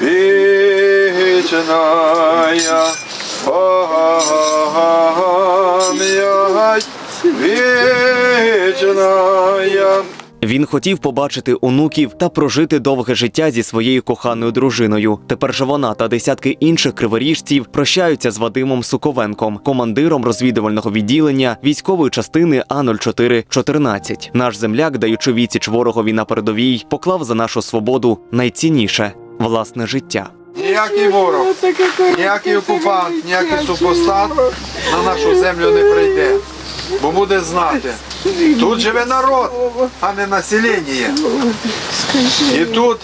вечная память, вечная. Він хотів побачити онуків та прожити довге життя зі своєю коханою дружиною. Тепер же вона та десятки інших криворіжців прощаються з Вадимом Суковенком, командиром розвідувального відділення військової частини А 0414 Наш земляк, даючи відсіч ворогові на передовій, поклав за нашу свободу найцінніше власне життя. Ніякий ворог, ніякий окупант, ніякий супостат на нашу землю не прийде. Бо буде знати. Тут живе народ, а не населення. І тут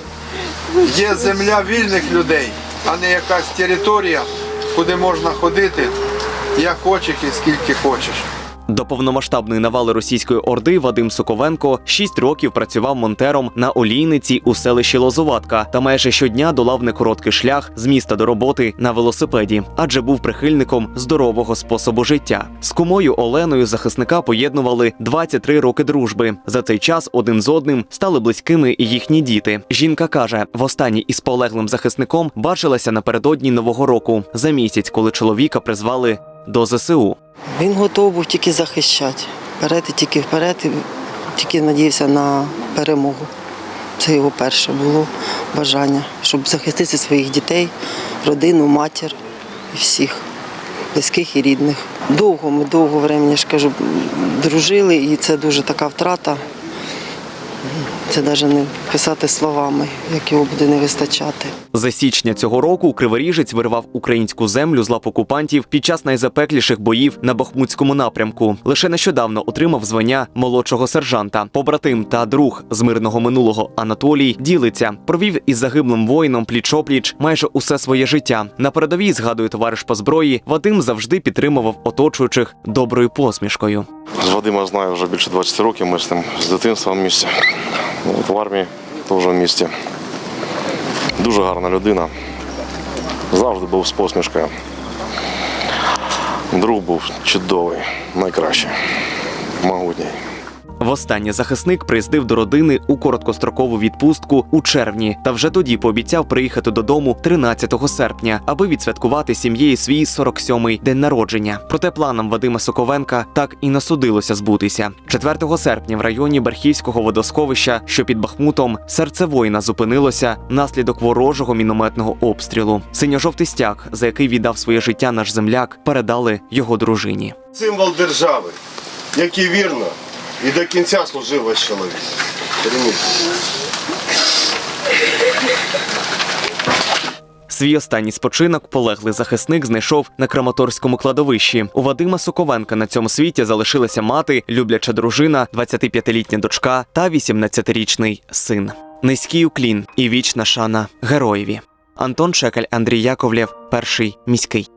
є земля вільних людей, а не якась територія, куди можна ходити як хочеш і скільки хочеш. До повномасштабної навали російської орди Вадим Соковенко 6 років працював монтером на олійниці у селищі Лозуватка та майже щодня долав некороткий шлях з міста до роботи на велосипеді, адже був прихильником здорового способу життя. З кумою Оленою захисника поєднували 23 роки дружби. За цей час один з одним стали близькими і їхні діти. Жінка каже, востаннє із полеглим захисником бачилася напередодні нового року за місяць, коли чоловіка призвали до ЗСУ. Він готовий був тільки захищати. Вперед і тільки вперед, і тільки надіявся на перемогу. Це його перше було бажання, щоб захистити своїх дітей, родину, матір і всіх, близьких і рідних. Довго ми довго времени, я ж кажу, дружили, і це дуже така втрата. Це навіть не писати словами, як його буде не вистачати. За січня цього року Криворіжець вирвав українську землю з лап окупантів під час найзапекліших боїв на Бахмутському напрямку. Лише нещодавно отримав звання молодшого сержанта. Побратим та друг з мирного минулого Анатолій ділиться. Провів із загиблим воїном пліч-опліч майже усе своє життя. На передовій згадує товариш по зброї. Вадим завжди підтримував оточуючих доброю посмішкою. З Вадима знаю вже більше 20 років. Ми з ним з дитинства. Ну, В армії теж в місті. Дуже гарна людина. Завжди був з посмішкою. Друг був чудовий, найкращий, могутній. Востаннє захисник приїздив до родини у короткострокову відпустку у червні, та вже тоді пообіцяв приїхати додому 13 серпня, аби відсвяткувати сім'єю свій 47-й день народження. Проте планам Вадима Соковенка так і не судилося збутися. 4 серпня в районі Берхівського водосховища, що під Бахмутом, серце воїна зупинилося внаслідок ворожого мінометного обстрілу. Синьо-жовтий стяг, за який віддав своє життя наш земляк, передали його дружині. символ держави, який вірно і до кінця служив ваш чоловік. Свій останній спочинок полеглий захисник знайшов на Краматорському кладовищі. У Вадима Соковенка на цьому світі залишилася мати, любляча дружина, 25-літня дочка та 18-річний син. Низький уклін і вічна шана героєві. Антон Шекель, Андрій Яковлєв, перший міський.